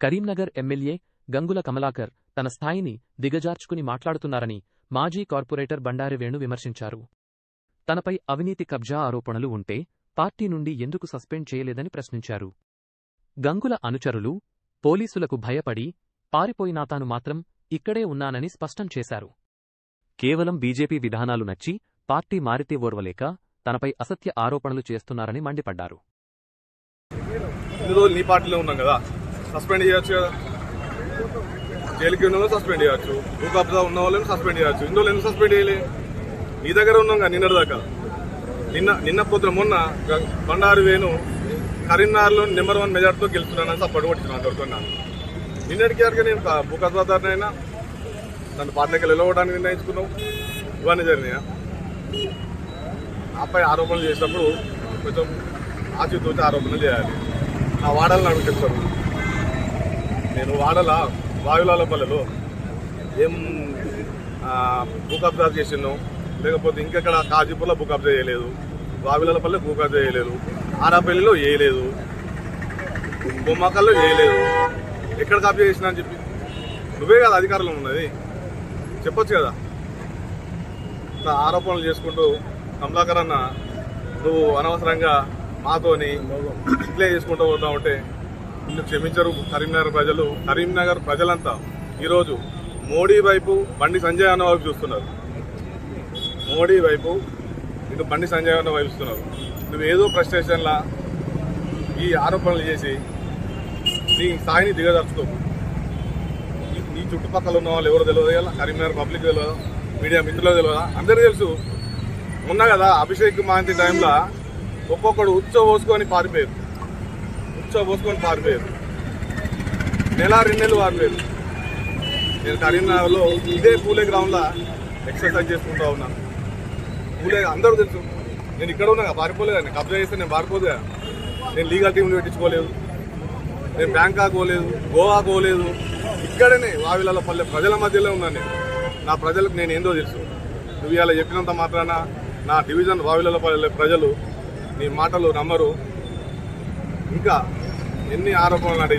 Karimnagar MLA Gangula Kamalakar తన స్థాయిని దిగజార్చుకుని మాట్లాడుతున్నారని మాజీ కార్పొరేటర్ బండారి వేణు విమర్శించారు. తనపై అవినీతి కబ్జా ఆరోపణలు ఉంటే పార్టీ నుండి ఎందుకు సస్పెండ్ చేయలేదని ప్రశ్నించారు. గంగుల అనుచరులు పోలీసులకు భయపడి పారిపోయినా తాను మాత్రం ఇక్కడే ఉన్నానని స్పష్టం చేశారు. కేవలం బీజేపీ విధానాలు నచ్చి పార్టీ మారితే ఓర్వలేక తనపై అసత్య ఆరోపణలు చేస్తున్నారని మండిపడ్డారు. నీ పార్టీలో ఉన్నాం కదా. సస్పెండ్ చేయొచ్చు కదా. జైలుకి ఉన్న సస్పెండ్ చేయొచ్చు. భూ కబ్జా ఉన్న వాళ్ళని సస్పెండ్ చేయొచ్చు. ఇందులో ఎందుకు సస్పెండ్ చేయలే? నీ దగ్గర ఉన్నాం కదా నిన్నటి దాకా. నిన్న నిన్న పొద్దున మొన్న బండారు వేణు కరీంనగర్లో నెంబర్ వన్ మెజార్టీతో గెలుస్తున్నానని సపోర్ట్ కొట్టిన దొరుకుతున్నాను నిన్నటికి వరకు నేను క- భూ కబ్జాదారునైనా నన్ను పార్టీకి వెళ్ళవడానికి నిర్ణయించుకున్నావు ఇవన్నీ జరిగినాయా? ఆపై ఆరోపణలు చేసినప్పుడు కొంచెం ఆచితూచి ఆరోపణలు చేయాలి. నా వాడాలని అడుగు నేను వాడల వాయులాల పల్లెలో ఏం ఆ, భూ కబ్జా లేకపోతే ఇంకెక్కడ కాజీపూర్లో భూ చేయలేదు వావిలాల పల్లె భూ చేయలేదు ఆరాపల్లిలో చేయలేదు బొమ్మకల్లో చేయలేదు ఎక్కడ కాపీ చేసినా అని చెప్పి. నువ్వే కదా అధికారంలో ఉన్నది. చెప్పొచ్చు కదా. ఆరోపణలు చేసుకుంటూ కమలాకర్ అన్న నువ్వు అనవసరంగా మాతోని ఇట్లే చేసుకుంటూ పోతా ఉంటే నిన్ను క్షమించరు కరీంనగర్ ప్రజలు. కరీంనగర్ ప్రజలంతా ఈరోజు మోడీ వైపు బండి సంజయ్ అన్న వైపు చూస్తున్నారు. మోడీ వైపు ఇటు బండి సంజయ్ అన్న వైపు చూస్తున్నారు. నువ్వు ఏదో ఫ్రస్ట్రేషన్లా ఈ ఆరోపణలు చేసి నీ స్థాయిని దిగదర్చుకోకు నీ- చుట్టుపక్కల ఉన్న వాళ్ళు ఎవరో తెలియదు కదా? కరీంనగర్ పబ్లిక్ తెలియదు మీడియా మిత్రులు తెలియదా అందరికీ తెలుసు. ఉన్నా కదా అభిషేక్ మహంతి టైంలో ఒక్కొక్కడు ఉచ్చ పోసుకొని పారిపోయారు. కూర్చోబోసుకొని పోసుకొని పారిపోయారు. నెల రెండు నెలలు పారిపోయారు. నేను కరీంనగర్లో ఇదే పూలే గ్రౌండ్లో ఎక్సర్సైజ్ చేసుకుంటా ఉన్నాను పూలే అందరూ తెలుసు. నేను ఇక్కడ ఉన్నా పారిపోలేదు నేను కబ్జా చేస్తే నేను పారిపోదు నేను లీగల్ టీంలు పెట్టించుకోలేదు. నేను బ్యాంకాక్ పోలేదు గోవా పోలేదు. ఇక్కడనే వావిలాల పల్లె ప్రజల మధ్యలో ఉన్నాను నేను. నా ప్రజలకు నేను ఏందో తెలుసు. నువ్వు ఇలా చెప్పినంత మాత్రాన నా డివిజన్ వావిలాల పల్లె ప్రజలు నీ మాటలు నమ్మరు. ఇంకా ఎన్ని ఆరోపణలు అంటే